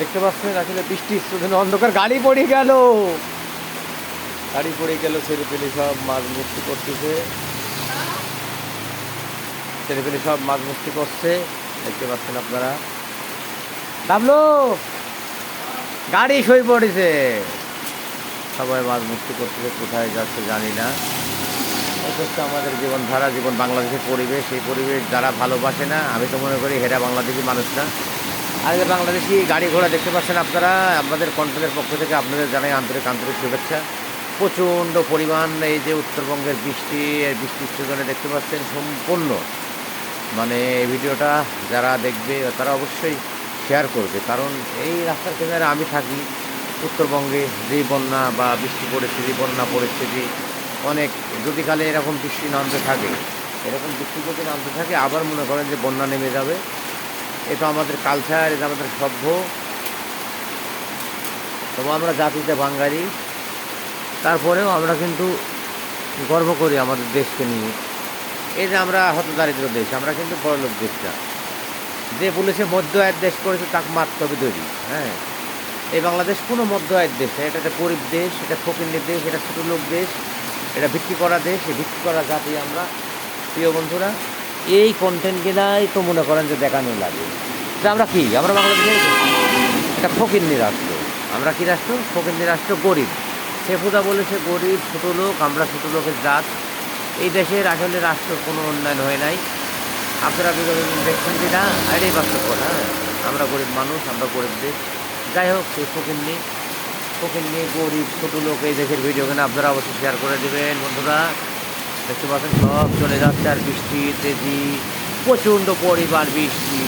দেখতে পাচ্ছেন আসলে বৃষ্টি শুধু অন্ধকার, গাড়ি পড়ে গেল। গাড়ি পড়ে গেল, ছেলে পেলে সব মাছ মুক্তি করতেছে। ছেলে পেলে সব মাছ মুক্তি করছে, দেখতে পাচ্ছেন আপনারা। নামলো গাড়ি সই পড়েছে। সবাই মাছ মুক্তি করতেছে, কোথায় যাচ্ছে জানি না। হচ্ছে আমাদের জীবনধারা জীবন বাংলাদেশের পরিবেশ। সেই পরিবেশ যারা ভালোবাসে না, আমি তো মনে করি হেরা বাংলাদেশি মানুষ না আর বাংলাদেশি গাড়ি ঘোড়া দেখতে পাচ্ছেন আপনারা, আমাদের কন্ট্রোলের পক্ষ থেকে আপনাদের জানাই আন্তরিক আন্তরিক শুভেচ্ছা। প্রচণ্ড পরিমাণ এই যে উত্তরবঙ্গের বৃষ্টি বৃষ্টির সিজনে দেখতে পাচ্ছেন সম্পূর্ণ। মানে এই ভিডিওটা যারা দেখবে, তারা অবশ্যই শেয়ার করবে। কারণ এই রাস্তার কিনারে আমি থাকি, উত্তরবঙ্গে যে বন্যা বা বৃষ্টি পরিস্থিতি বন্যা পরিস্থিতি অনেক, যদি কালে এরকম বৃষ্টি নামতে থাকে, এরকম বৃষ্টি যদি নামতে থাকে, আবার মনে করেন যে বন্যা নেমে যাবে। এটা আমাদের কালচার এটা আমাদের সভ্য। তবু আমরা জাতিতে বাঙালি। তারপরেও আমরা কিন্তু গর্ব করি আমাদের দেশকে নিয়ে। এই যে আমরা হত দারিদ্র দেশ, আমরা কিন্তু বড়লোক দেশ না যে পুলিশে মধ্য আয়ের দেশ করেছে, তাকে মারতে হবে তৈরি হ্যাঁ? এই বাংলাদেশ কোনো মধ্য আয়ের দেশ না। এটা একটা গরিব দেশ, এটা ফকিন্দির দেশ, এটা ছোটো লোক দেশ, এটা বিক্রি করা দেশ, এই বিক্রি করা জাতি আমরা। প্রিয় বন্ধুরা এই কন্টেন্ট কন্টেন্টগুলাই তো মনে করেন যে দেখানো লাগে। যে আমরা কি? আমরা বাংলাদেশে এটা ফকিন্দি রাষ্ট্র আমরা কি রাষ্ট্র? ফকিন্দি রাষ্ট্র গরিব। সে পূজা বলে সে গরিব, ছোটো লোক, আমরা ছোটো লোকের জাত। এই দেশের আসলে রাষ্ট্র কোনো উন্নয়ন হয় নাই। আপনারা বিগত দেখছেন যেটা এটাই বাস্তব কথা হ্যাঁ। আমরা গরিব মানুষ, আমরা গরিব দেশ। যাই হোক, সেই ফকির নিয়ে গরিব, ছোটো লোক এই দেশের ভিডিও কেন আপনারা অবশ্যই শেয়ার করে দেবেন। বন্ধুরা দেখতে পাচ্ছেন, সব চলে যাচ্ছে আর বৃষ্টি তেজি প্রচণ্ড পরিমাণ বৃষ্টি।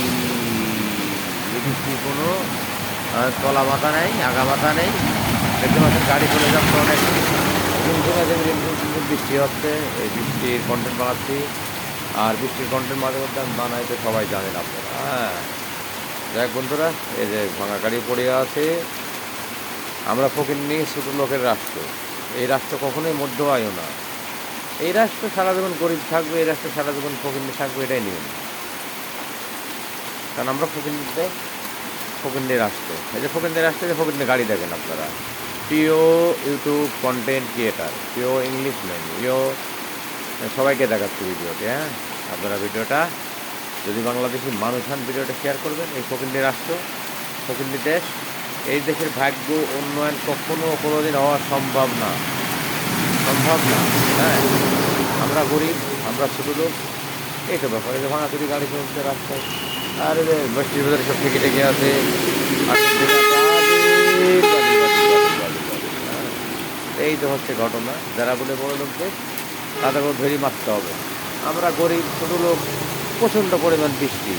বৃষ্টির কোনো তলা মাথা নেই, আগা মাথা নেই। দেখতে পাচ্ছেন, গাড়ি চলে যাচ্ছে অনেক। ঝুমঝুম আছে ঝুমঝুম বৃষ্টি হচ্ছে, এই বৃষ্টির কন্টেন্ট বানাচ্ছি। আর বৃষ্টির কন্টেন্ট মাঝে মধ্যে আমি বানাই তো সবাই জানেন আপনারা। হ্যাঁ। যাক বন্ধুরা, এই যে ভাঙা গাড়ি পড়ে আছে। আমরা ফকির নিয়ে ছোটো লোকের রাষ্ট্র। এই রাষ্ট্র কখনোই মধ্য আয়ও না। এই রাষ্ট্র সারা জীবন গরিব থাকবে, এই রাষ্ট্র সারা জীবন ফকির নিয়ে থাকবে, এটাই নিয়ম। কারণ আমরা ফকির নিতে ফকিন্দি রাষ্ট্র। এই যে ফকিন্দি রাষ্ট্রে যে ফকিন্দি গাড়ি দেখেন আপনারা। প্রিয় ইউটিউব কন্টেন্ট ক্রিয়েটার প্রিয় ইংলিশ ম্যান প্রিয় সবাইকে দেখাচ্ছি ভিডিওটি হ্যাঁ? আপনারা ভিডিওটা, যদি বাংলাদেশি মানুষ হন, ভিডিওটা শেয়ার করবেন, এই ফকিন্দি রাষ্ট্র ফকিন্দি দেশ। এই দেশের ভাগ্য উন্নয়ন কখনো কোনোদিন হওয়া সম্ভব না। সম্ভব না। হ্যাঁ আমরা গরিব, আমরা ছোটো লোক। এই তো ব্যাপার, এই যে ভাঙা চুরি গাড়ি চলছে রাস্তায়। আর বৃষ্টির ভেতরে সব থেকে টেকে আছে। এই তো হচ্ছে ঘটনা। যারা বলে বড় লোক দেশ তাদেরকেও ধরি মারতে হবে। আমরা গরিব, ছোটো লোক, প্রচণ্ড পরিমাণ বৃষ্টি।